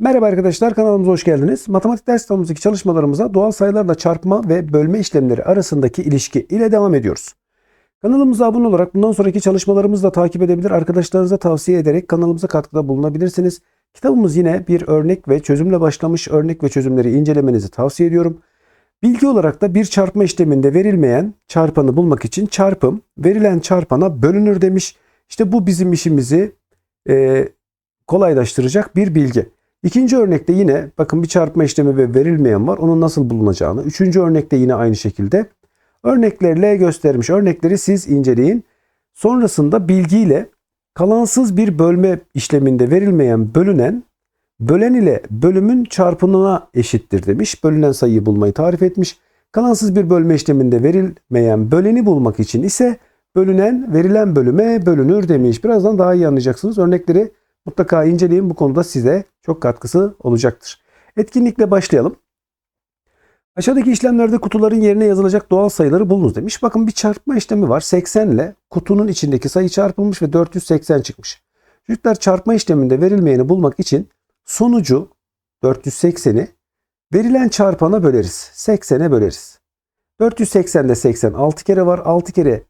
Merhaba arkadaşlar kanalımıza hoş geldiniz. Matematik ders kitabımızdaki çalışmalarımıza doğal sayılarla çarpma ve bölme işlemleri arasındaki ilişki ile devam ediyoruz. Kanalımıza abone olarak bundan sonraki çalışmalarımızı da takip edebilir, arkadaşlarınıza tavsiye ederek kanalımıza katkıda bulunabilirsiniz. Kitabımız yine bir örnek ve çözümle başlamış örnek ve çözümleri incelemenizi tavsiye ediyorum. Bilgi olarak da bir çarpma işleminde verilmeyen çarpanı bulmak için çarpım verilen çarpana bölünür demiş. İşte bu bizim işimizi e, kolaylaştıracak bir bilgi. İkinci örnekte yine bakın bir çarpma işlemi ve verilmeyen var. Onun nasıl bulunacağını. Üçüncü örnekte yine aynı şekilde. Örneklerle göstermiş. Örnekleri siz inceleyin. Sonrasında bilgiyle kalansız bir bölme işleminde verilmeyen bölünen bölen ile bölümün çarpımına eşittir demiş. Bölünen sayıyı bulmayı tarif etmiş. Kalansız bir bölme işleminde verilmeyen böleni bulmak için ise bölünen verilen bölüme bölünür demiş. Birazdan daha iyi anlayacaksınız. Örnekleri mutlaka inceleyin. Bu konuda size çok katkısı olacaktır. Etkinlikle başlayalım. Aşağıdaki işlemlerde kutuların yerine yazılacak doğal sayıları bulunuz demiş. Bakın bir çarpma işlemi var. 80 ile kutunun içindeki sayı çarpılmış ve 480 çıkmış. Çocuklar çarpma işleminde verilmeyeni bulmak için sonucu 480'i verilen çarpana böleriz. 80'e böleriz. 480'de 80 6 kere var. 6 kere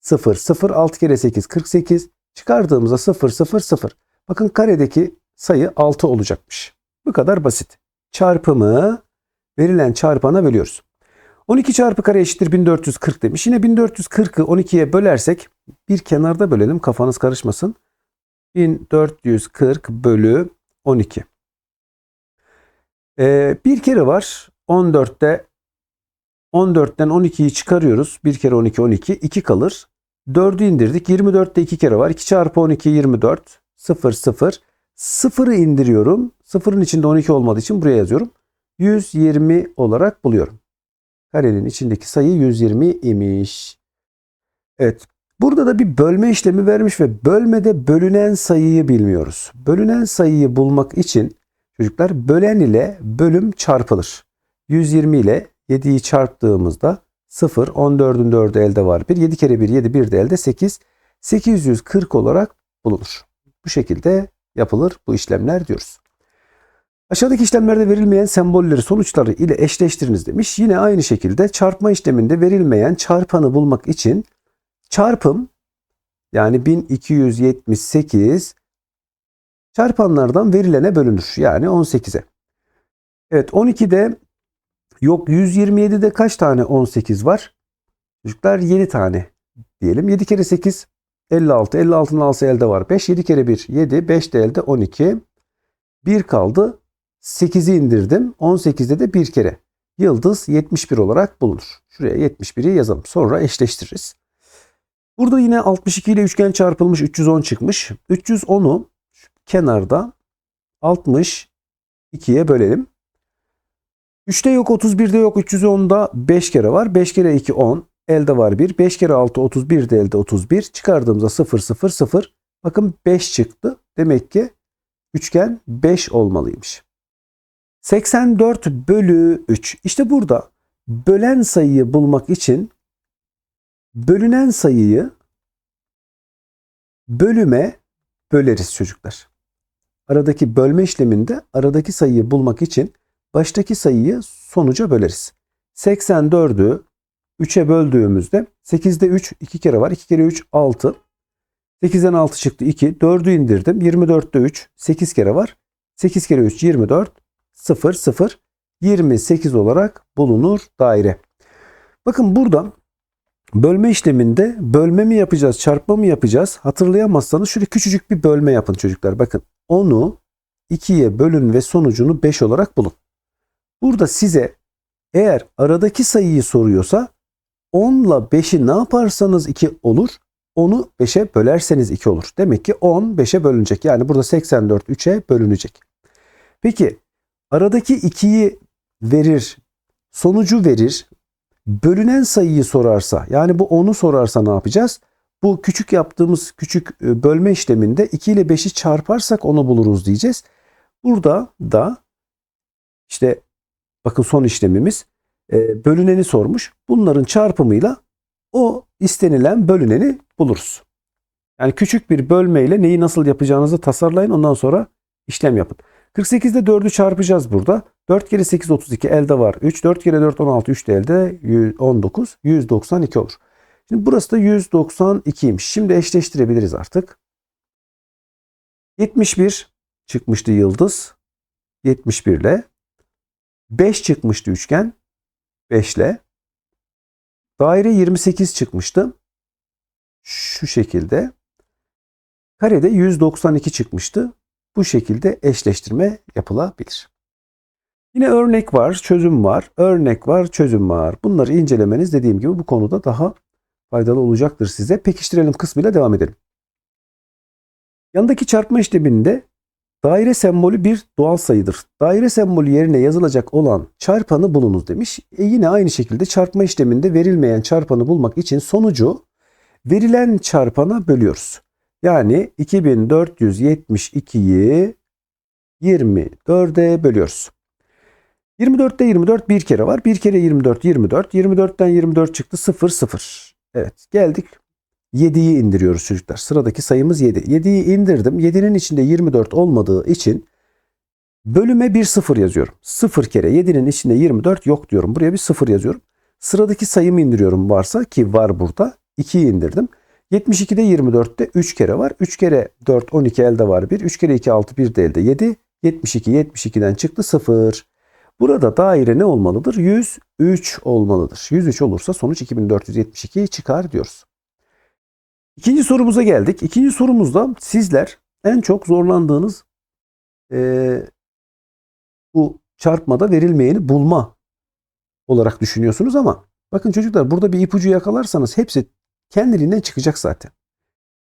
0 0 6 kere 8 48 çıkardığımızda 0 0 0. Bakın karedeki sayı 6 olacakmış. Bu kadar basit. Çarpımı verilen çarpana bölüyoruz. 12 çarpı kare eşittir 1440 demiş. Yine 1440'ı 12'ye bölersek bir kenarda bölelim kafanız karışmasın. 1440 bölü 12. Ee, bir kere var 14'te 14'ten 12'yi çıkarıyoruz. Bir kere 12 12 2 kalır. 4'ü indirdik. 24'te 2 kere var. 2 çarpı 12 24. 0 0. 0'ı indiriyorum. 0'ın içinde 12 olmadığı için buraya yazıyorum. 120 olarak buluyorum. Karenin içindeki sayı 120 imiş. Evet. Burada da bir bölme işlemi vermiş ve bölmede bölünen sayıyı bilmiyoruz. Bölünen sayıyı bulmak için çocuklar bölen ile bölüm çarpılır. 120 ile 7'yi çarptığımızda 0, 14'ün 4'ü elde var 1, 7 kere 1, 7, 1 de elde 8, 840 olarak bulunur. Bu şekilde yapılır bu işlemler diyoruz. Aşağıdaki işlemlerde verilmeyen sembolleri sonuçları ile eşleştiriniz demiş. Yine aynı şekilde çarpma işleminde verilmeyen çarpanı bulmak için çarpım yani 1278 çarpanlardan verilene bölünür. Yani 18'e. Evet 12'de yok 127'de kaç tane 18 var? Çocuklar 7 tane diyelim. 7 kere 8 56. 56'nın alsı elde var. 5. 7 kere 1 7. 5 de elde 12. 1 kaldı. 8'i indirdim. 18'de de bir kere. Yıldız 71 olarak bulunur. Şuraya 71'i yazalım. Sonra eşleştiririz. Burada yine 62 ile üçgen çarpılmış 310 çıkmış. 310'u kenarda 62'ye bölelim. 3'te yok 31'de yok 310'da 5 kere var. 5 kere 2 10. Elde var 1. 5 kere 6 31 de elde 31. Çıkardığımızda 0 0 0. Bakın 5 çıktı. Demek ki üçgen 5 olmalıymış. 84 bölü 3. İşte burada bölen sayıyı bulmak için bölünen sayıyı bölüme böleriz çocuklar. Aradaki bölme işleminde aradaki sayıyı bulmak için baştaki sayıyı sonuca böleriz. 84'ü 3'e böldüğümüzde 8'de 3 2 kere var. 2 kere 3 6. 8'den 6 çıktı 2. 4'ü indirdim. 24'te 3 8 kere var. 8 kere 3 24. 0 0 28 olarak bulunur daire. Bakın burada bölme işleminde bölme mi yapacağız, çarpma mı yapacağız? Hatırlayamazsanız şöyle küçücük bir bölme yapın çocuklar. Bakın onu 2'ye bölün ve sonucunu 5 olarak bulun. Burada size eğer aradaki sayıyı soruyorsa 10 ile 5'i ne yaparsanız 2 olur. Onu 5'e bölerseniz 2 olur. Demek ki 10 5'e bölünecek. Yani burada 84 3'e bölünecek. Peki aradaki 2'yi verir, sonucu verir, bölünen sayıyı sorarsa yani bu 10'u sorarsa ne yapacağız? Bu küçük yaptığımız küçük bölme işleminde 2 ile 5'i çarparsak onu buluruz diyeceğiz. Burada da işte bakın son işlemimiz bölüneni sormuş. Bunların çarpımıyla o istenilen bölüneni buluruz. Yani küçük bir bölmeyle neyi nasıl yapacağınızı tasarlayın ondan sonra işlem yapın. 48'de 4'ü çarpacağız burada. 4 kere 8 32 elde var 3. 4 kere 4 16 3 de elde 100 19. 192 olur. Şimdi burası da 192'ymiş. Şimdi eşleştirebiliriz artık. 71 çıkmıştı yıldız. 71 ile. 5 çıkmıştı üçgen. 5 ile. Daire 28 çıkmıştı. Şu şekilde. Karede 192 çıkmıştı. Bu şekilde eşleştirme yapılabilir. Yine örnek var, çözüm var. Örnek var, çözüm var. Bunları incelemeniz dediğim gibi bu konuda daha faydalı olacaktır size. Pekiştirelim kısmıyla devam edelim. Yanındaki çarpma işleminde daire sembolü bir doğal sayıdır. Daire sembolü yerine yazılacak olan çarpanı bulunuz demiş. E yine aynı şekilde çarpma işleminde verilmeyen çarpanı bulmak için sonucu verilen çarpana bölüyoruz. Yani 2472'yi 24'e bölüyoruz. 24'te 24 bir kere var. Bir kere 24 24. 24'ten 24 çıktı 0 0. Evet geldik. 7'yi indiriyoruz çocuklar. Sıradaki sayımız 7. 7'yi indirdim. 7'nin içinde 24 olmadığı için bölüme bir 0 yazıyorum. 0 kere 7'nin içinde 24 yok diyorum. Buraya bir 0 yazıyorum. Sıradaki sayımı indiriyorum varsa ki var burada. 2'yi indirdim. 72'de 24'te 3 kere var. 3 kere 4 12 elde var 1. 3 kere 2 6 1 de elde 7. 72 72'den çıktı 0. Burada daire ne olmalıdır? 103 olmalıdır. 103 olursa sonuç 2472 çıkar diyoruz. İkinci sorumuza geldik. İkinci sorumuzda sizler en çok zorlandığınız e, bu çarpmada verilmeyeni bulma olarak düşünüyorsunuz ama bakın çocuklar burada bir ipucu yakalarsanız hepsi kendiliğinden çıkacak zaten.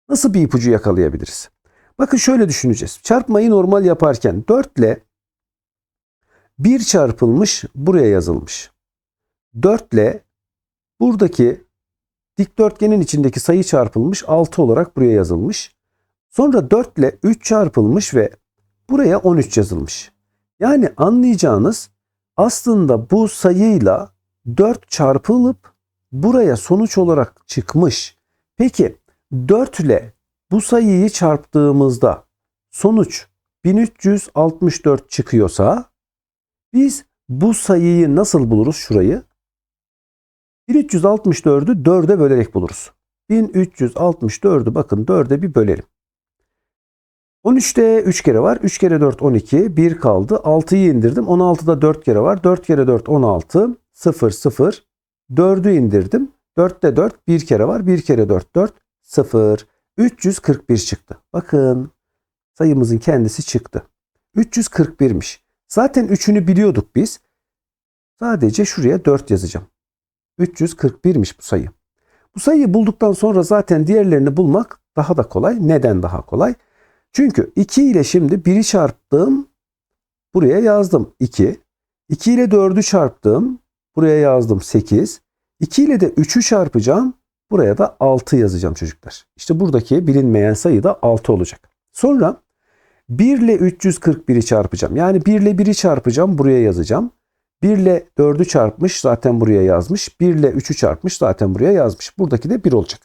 Nasıl bir ipucu yakalayabiliriz? Bakın şöyle düşüneceğiz. Çarpmayı normal yaparken 4 ile 1 çarpılmış buraya yazılmış. 4 ile buradaki dikdörtgenin içindeki sayı çarpılmış 6 olarak buraya yazılmış. Sonra 4 ile 3 çarpılmış ve buraya 13 yazılmış. Yani anlayacağınız aslında bu sayıyla 4 çarpılıp buraya sonuç olarak çıkmış. Peki 4 ile bu sayıyı çarptığımızda sonuç 1364 çıkıyorsa biz bu sayıyı nasıl buluruz şurayı? 1364'ü 4'e bölerek buluruz. 1364'ü bakın 4'e bir bölelim. 13'te 3 kere var. 3 kere 4 12. 1 kaldı. 6'yı indirdim. 16'da 4 kere var. 4 kere 4 16. 0 0. 4'ü indirdim. 4'te 4 1 kere var. 1 kere 4 4 0. 341 çıktı. Bakın sayımızın kendisi çıktı. 341'miş. Zaten 3'ünü biliyorduk biz. Sadece şuraya 4 yazacağım. 341'miş bu sayı. Bu sayıyı bulduktan sonra zaten diğerlerini bulmak daha da kolay. Neden daha kolay? Çünkü 2 ile şimdi 1'i çarptım. Buraya yazdım 2. 2 ile 4'ü çarptım. Buraya yazdım 8. 2 ile de 3'ü çarpacağım. Buraya da 6 yazacağım çocuklar. İşte buradaki bilinmeyen sayı da 6 olacak. Sonra 1 ile 341'i çarpacağım. Yani 1 ile 1'i çarpacağım. Buraya yazacağım. 1 ile 4'ü çarpmış zaten buraya yazmış. 1 ile 3'ü çarpmış zaten buraya yazmış. Buradaki de 1 olacak.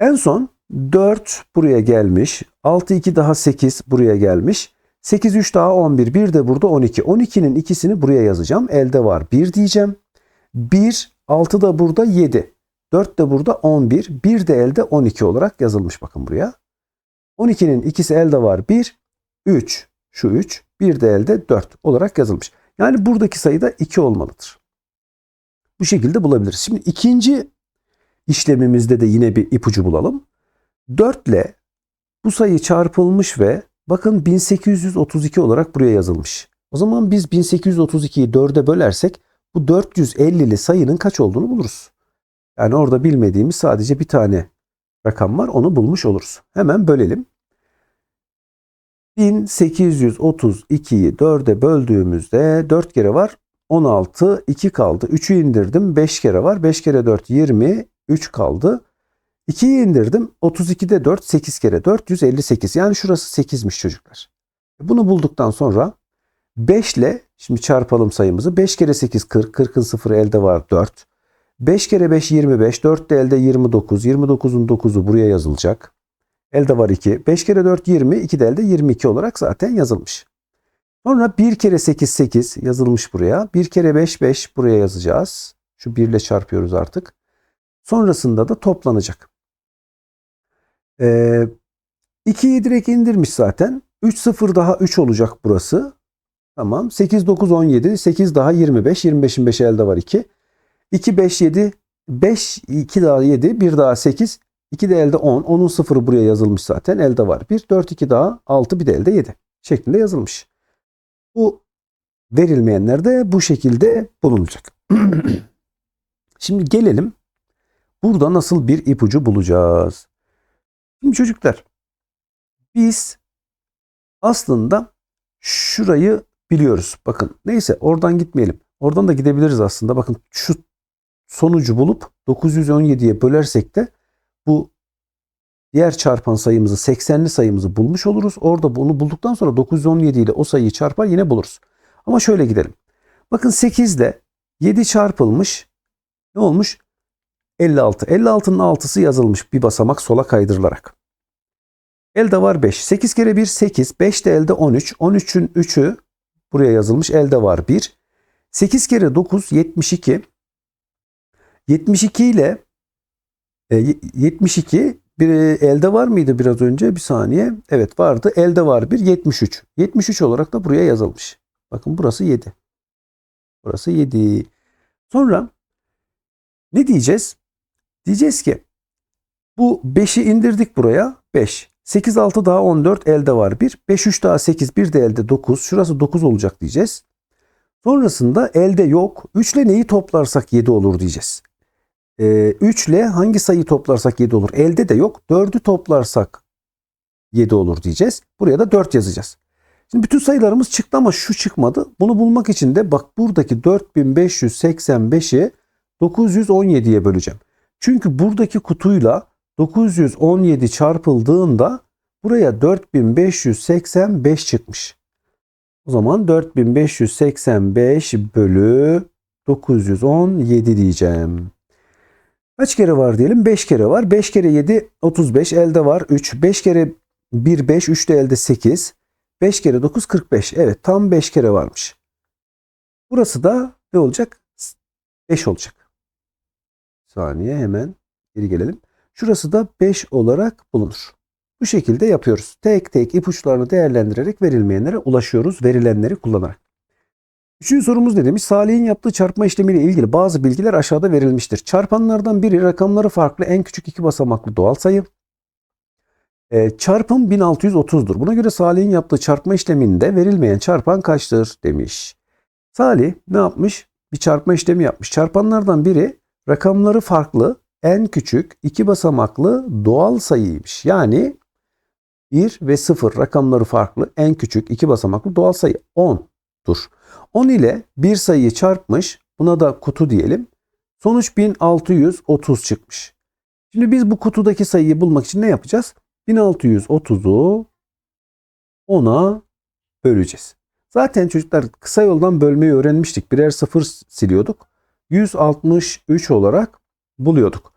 En son 4 buraya gelmiş. 6 2 daha 8 buraya gelmiş. 8 3 daha 11. 1 de burada 12. 12'nin ikisini buraya yazacağım. Elde var 1 diyeceğim. 1 6 da burada 7. 4 de burada 11. 1 de elde 12 olarak yazılmış bakın buraya. 12'nin ikisi elde var 1. 3 şu 3. 1 de elde 4 olarak yazılmış. Yani buradaki sayı da 2 olmalıdır. Bu şekilde bulabiliriz. Şimdi ikinci işlemimizde de yine bir ipucu bulalım. 4 ile bu sayı çarpılmış ve bakın 1832 olarak buraya yazılmış. O zaman biz 1832'yi 4'e bölersek bu 450'li sayının kaç olduğunu buluruz. Yani orada bilmediğimiz sadece bir tane rakam var onu bulmuş oluruz. Hemen bölelim. 1832'yi 4'e böldüğümüzde 4 kere var. 16, 2 kaldı. 3'ü indirdim. 5 kere var. 5 kere 4, 20. 3 kaldı. 2'yi indirdim. 32'de 4, 8 kere 4, 158. Yani şurası 8'miş çocuklar. Bunu bulduktan sonra 5 ile şimdi çarpalım sayımızı. 5 kere 8, 40. 40'ın sıfırı elde var 4. 5 kere 5, 25. 4 de elde 29. 29'un 9'u buraya yazılacak. Elde var 2. 5 kere 4 20. 2 de elde 22 olarak zaten yazılmış. Sonra 1 kere 8 8 yazılmış buraya. 1 kere 5 5 buraya yazacağız. Şu 1 ile çarpıyoruz artık. Sonrasında da toplanacak. Ee, 2'yi direkt indirmiş zaten. 3 0 daha 3 olacak burası. Tamam. 8 9 17 8 daha 25. 25'in 5 elde var 2. 2 5 7 5 2 daha 7 1 daha 8 2 de elde 10. 10'un sıfırı buraya yazılmış zaten. Elde var 1. 4 2 daha 6 bir de elde 7 şeklinde yazılmış. Bu verilmeyenler de bu şekilde bulunacak. Şimdi gelelim burada nasıl bir ipucu bulacağız. Şimdi çocuklar biz aslında şurayı biliyoruz. Bakın neyse oradan gitmeyelim. Oradan da gidebiliriz aslında. Bakın şu sonucu bulup 917'ye bölersek de bu diğer çarpan sayımızı 80'li sayımızı bulmuş oluruz. Orada bunu bulduktan sonra 917 ile o sayıyı çarpar yine buluruz. Ama şöyle gidelim. Bakın 8 ile 7 çarpılmış. Ne olmuş? 56. 56'nın 6'sı yazılmış bir basamak sola kaydırılarak. Elde var 5. 8 kere 1 8. 5 de elde 13. 13'ün 3'ü buraya yazılmış. Elde var 1. 8 kere 9 72. 72 ile 72 bir elde var mıydı biraz önce? Bir saniye. Evet vardı. Elde var bir 73. 73 olarak da buraya yazılmış. Bakın burası 7. Burası 7. Sonra ne diyeceğiz? Diyeceğiz ki bu 5'i indirdik buraya. 5. 8 6 daha 14 elde var 1. 5 3 daha 8 1 de elde 9. Şurası 9 olacak diyeceğiz. Sonrasında elde yok. 3 ile neyi toplarsak 7 olur diyeceğiz. Ee, 3 ile hangi sayıyı toplarsak 7 olur? Elde de yok. 4'ü toplarsak 7 olur diyeceğiz. Buraya da 4 yazacağız. Şimdi bütün sayılarımız çıktı ama şu çıkmadı. Bunu bulmak için de bak buradaki 4585'i 917'ye böleceğim. Çünkü buradaki kutuyla 917 çarpıldığında buraya 4585 çıkmış. O zaman 4585 bölü 917 diyeceğim. Kaç kere var diyelim? 5 kere var. 5 kere 7 35 elde var 3. 5 kere 1 5 3 de elde 8. 5 kere 9 45. Evet tam 5 kere varmış. Burası da ne olacak? 5 olacak. Saniye hemen geri gelelim. Şurası da 5 olarak bulunur. Bu şekilde yapıyoruz. Tek tek ipuçlarını değerlendirerek verilmeyenlere ulaşıyoruz verilenleri kullanarak. Üçüncü sorumuz ne demiş? Salih'in yaptığı çarpma işlemiyle ilgili bazı bilgiler aşağıda verilmiştir. Çarpanlardan biri rakamları farklı en küçük iki basamaklı doğal sayı. E, çarpım 1630'dur. Buna göre Salih'in yaptığı çarpma işleminde verilmeyen çarpan kaçtır demiş. Salih ne yapmış? Bir çarpma işlemi yapmış. Çarpanlardan biri rakamları farklı en küçük iki basamaklı doğal sayıymış. Yani 1 ve 0 rakamları farklı en küçük iki basamaklı doğal sayı 10'dur. 10 ile bir sayıyı çarpmış. Buna da kutu diyelim. Sonuç 1630 çıkmış. Şimdi biz bu kutudaki sayıyı bulmak için ne yapacağız? 1630'u 10'a böleceğiz. Zaten çocuklar kısa yoldan bölmeyi öğrenmiştik. Birer sıfır siliyorduk. 163 olarak buluyorduk.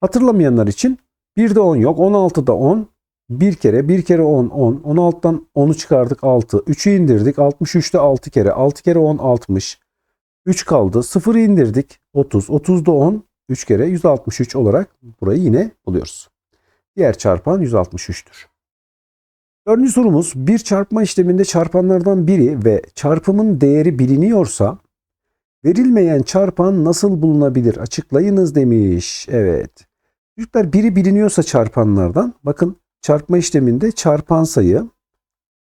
Hatırlamayanlar için 1'de 10 yok. 16'da 10. Bir kere, bir kere 10, 10. 16'dan 10'u çıkardık 6. 3'ü indirdik. 63'te 6 kere. 6 kere 10, 60. 3 kaldı. 0'ı indirdik. 30. 30'da 10. 3 kere 163 olarak burayı yine buluyoruz. Diğer çarpan 163'tür. Dördüncü sorumuz bir çarpma işleminde çarpanlardan biri ve çarpımın değeri biliniyorsa verilmeyen çarpan nasıl bulunabilir? Açıklayınız demiş. Evet. Çocuklar biri biliniyorsa çarpanlardan bakın çarpma işleminde çarpan sayı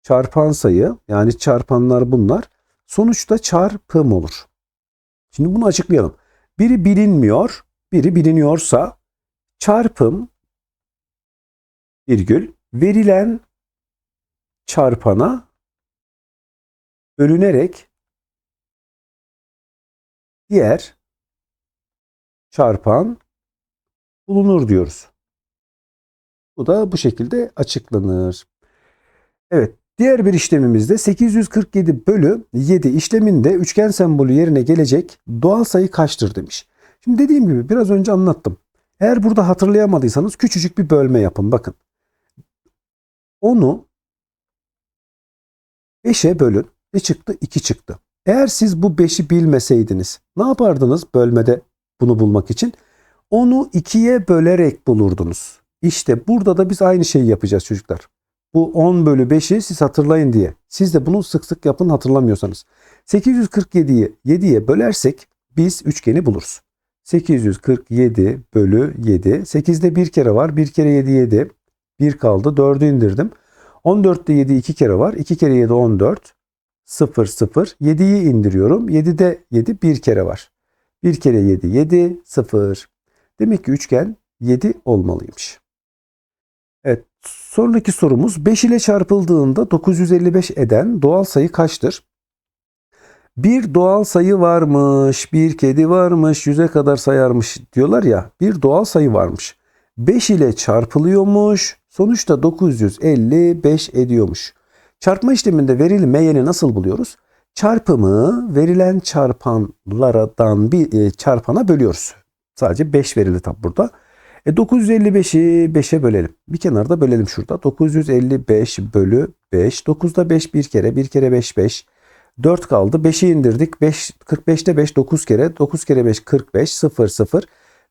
çarpan sayı yani çarpanlar bunlar sonuçta çarpım olur. Şimdi bunu açıklayalım. Biri bilinmiyor, biri biliniyorsa çarpım virgül verilen çarpana bölünerek diğer çarpan bulunur diyoruz. Bu da bu şekilde açıklanır. Evet. Diğer bir işlemimizde 847 bölü 7 işleminde üçgen sembolü yerine gelecek doğal sayı kaçtır demiş. Şimdi dediğim gibi biraz önce anlattım. Eğer burada hatırlayamadıysanız küçücük bir bölme yapın. Bakın. Onu 5'e bölün. Ne çıktı? 2 çıktı. Eğer siz bu 5'i bilmeseydiniz ne yapardınız bölmede bunu bulmak için? Onu 2'ye bölerek bulurdunuz. İşte burada da biz aynı şeyi yapacağız çocuklar. Bu 10 bölü 5'i siz hatırlayın diye. Siz de bunu sık sık yapın hatırlamıyorsanız. 847'yi 7'ye bölersek biz üçgeni buluruz. 847 bölü 7. 8'de bir kere var. Bir kere 7 7. 1 kaldı. 4'ü indirdim. 14'te 7 2 kere var. 2 kere 7 14. 0 0. 7'yi indiriyorum. 7'de 7 bir kere var. 1 kere 7 7 0. Demek ki üçgen 7 olmalıymış. Sonraki sorumuz 5 ile çarpıldığında 955 eden doğal sayı kaçtır? Bir doğal sayı varmış, bir kedi varmış, yüze kadar sayarmış diyorlar ya. Bir doğal sayı varmış. 5 ile çarpılıyormuş. Sonuçta 955 ediyormuş. Çarpma işleminde verilmeyeni nasıl buluyoruz? Çarpımı verilen çarpanlardan bir e, çarpana bölüyoruz. Sadece 5 verildi tabi burada. E 955'i 5'e bölelim. Bir kenarda bölelim şurada. 955 bölü 5. 9'da 5 bir kere. Bir kere 5 5. 4 kaldı. 5'i indirdik. 5, 45'te 5 9 kere. 9 kere 5 45. 0 0.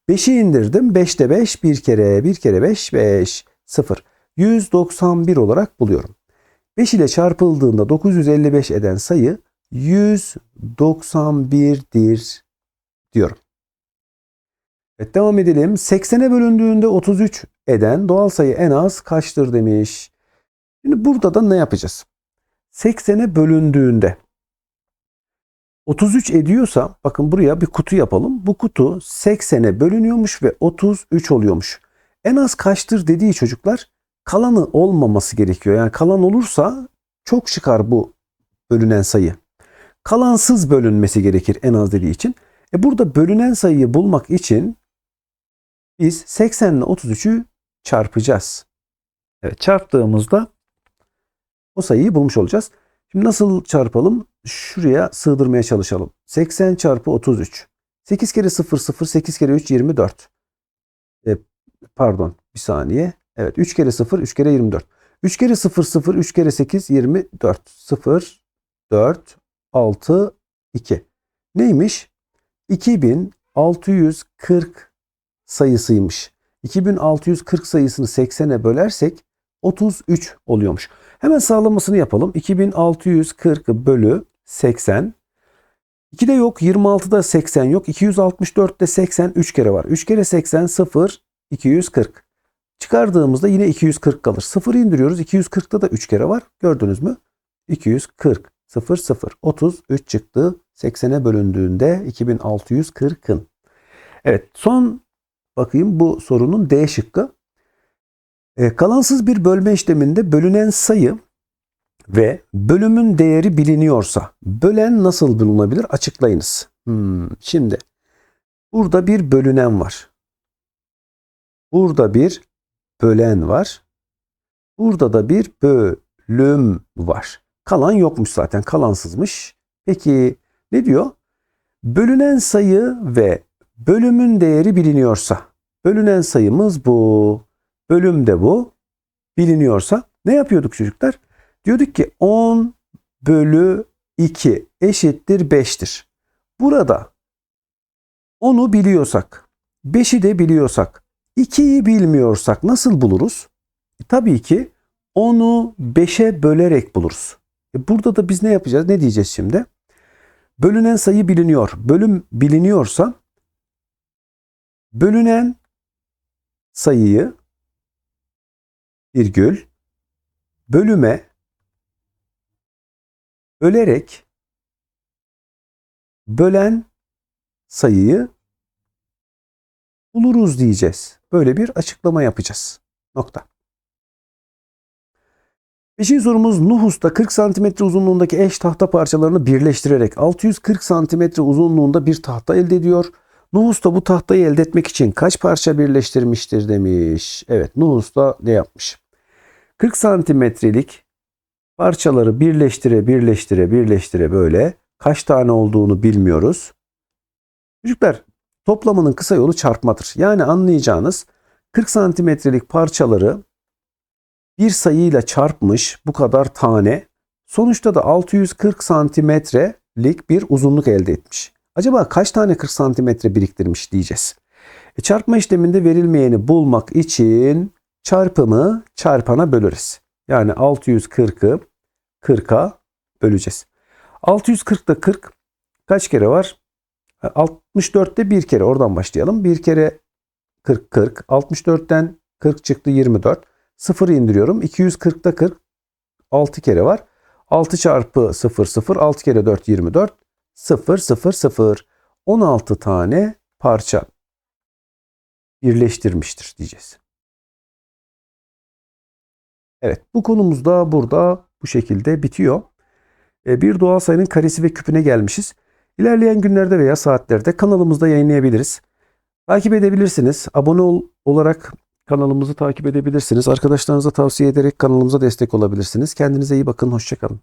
5'i indirdim. 5'te 5 bir kere. Bir kere 5 5. 0. 191 olarak buluyorum. 5 ile çarpıldığında 955 eden sayı 191'dir diyorum. Evet devam edelim. 80'e bölündüğünde 33 eden doğal sayı en az kaçtır demiş. Şimdi burada da ne yapacağız? 80'e bölündüğünde 33 ediyorsa bakın buraya bir kutu yapalım. Bu kutu 80'e bölünüyormuş ve 33 oluyormuş. En az kaçtır dediği çocuklar kalanı olmaması gerekiyor. Yani kalan olursa çok çıkar bu bölünen sayı. Kalansız bölünmesi gerekir en az dediği için. E burada bölünen sayıyı bulmak için biz 80 ile 33'ü çarpacağız. Evet çarptığımızda o sayıyı bulmuş olacağız. Şimdi nasıl çarpalım? Şuraya sığdırmaya çalışalım. 80 çarpı 33. 8 kere 0 0 8 kere 3 24. E, pardon bir saniye. Evet 3 kere 0 3 kere 24. 3 kere 0 0 3 kere 8 24. 0 4 6 2. Neymiş? 2640 sayısıymış. 2640 sayısını 80'e bölersek 33 oluyormuş. Hemen sağlamasını yapalım. 2640 bölü 80. 2'de yok. 26'da 80 yok. 264'te 80 3 kere var. 3 kere 80 0 240. Çıkardığımızda yine 240 kalır. 0 indiriyoruz. 240'ta da 3 kere var. Gördünüz mü? 240 0 0 33 çıktı. 80'e bölündüğünde 2640'ın. Evet son bakayım bu sorunun D şıkkı. E, kalansız bir bölme işleminde bölünen sayı ve bölümün değeri biliniyorsa bölen nasıl bulunabilir açıklayınız. Hmm, şimdi burada bir bölünen var. Burada bir bölen var. Burada da bir bölüm var. Kalan yokmuş zaten kalansızmış. Peki ne diyor? Bölünen sayı ve bölümün değeri biliniyorsa bölünen sayımız bu. Bölüm de bu. Biliniyorsa ne yapıyorduk çocuklar? Diyorduk ki 10 bölü 2 eşittir 5'tir. Burada 10'u biliyorsak, 5'i de biliyorsak, 2'yi bilmiyorsak nasıl buluruz? E, tabii ki 10'u 5'e bölerek buluruz. E, burada da biz ne yapacağız? Ne diyeceğiz şimdi? Bölünen sayı biliniyor. Bölüm biliniyorsa bölünen sayıyı virgül bölüme bölerek bölen sayıyı buluruz diyeceğiz. Böyle bir açıklama yapacağız. Nokta. Beşinci sorumuz Nuhus'ta 40 cm uzunluğundaki eş tahta parçalarını birleştirerek 640 cm uzunluğunda bir tahta elde ediyor. Nuhus da bu tahtayı elde etmek için kaç parça birleştirmiştir demiş. Evet Nuhus da ne yapmış? 40 santimetrelik parçaları birleştire birleştire birleştire böyle kaç tane olduğunu bilmiyoruz. Çocuklar toplamının kısa yolu çarpmadır. Yani anlayacağınız 40 santimetrelik parçaları bir sayıyla çarpmış bu kadar tane Sonuçta da 640 santimetrelik bir uzunluk elde etmiş. Acaba kaç tane 40 santimetre biriktirmiş diyeceğiz. E, çarpma işleminde verilmeyeni bulmak için çarpımı çarpana böleriz. Yani 640'ı 40'a böleceğiz. 640'da 40 kaç kere var? 64'te bir kere oradan başlayalım. Bir kere 40 40. 64'ten 40 çıktı 24. 0 indiriyorum. 240'da 40 6 kere var. 6 çarpı 0 0 6 kere 4 24 0 0 0 16 tane parça birleştirmiştir diyeceğiz. Evet bu konumuz da burada bu şekilde bitiyor. E, Bir doğal sayının karesi ve küpüne gelmişiz. İlerleyen günlerde veya saatlerde kanalımızda yayınlayabiliriz. Takip edebilirsiniz. Abone ol olarak kanalımızı takip edebilirsiniz. Arkadaşlarınıza tavsiye ederek kanalımıza destek olabilirsiniz. Kendinize iyi bakın. Hoşçakalın.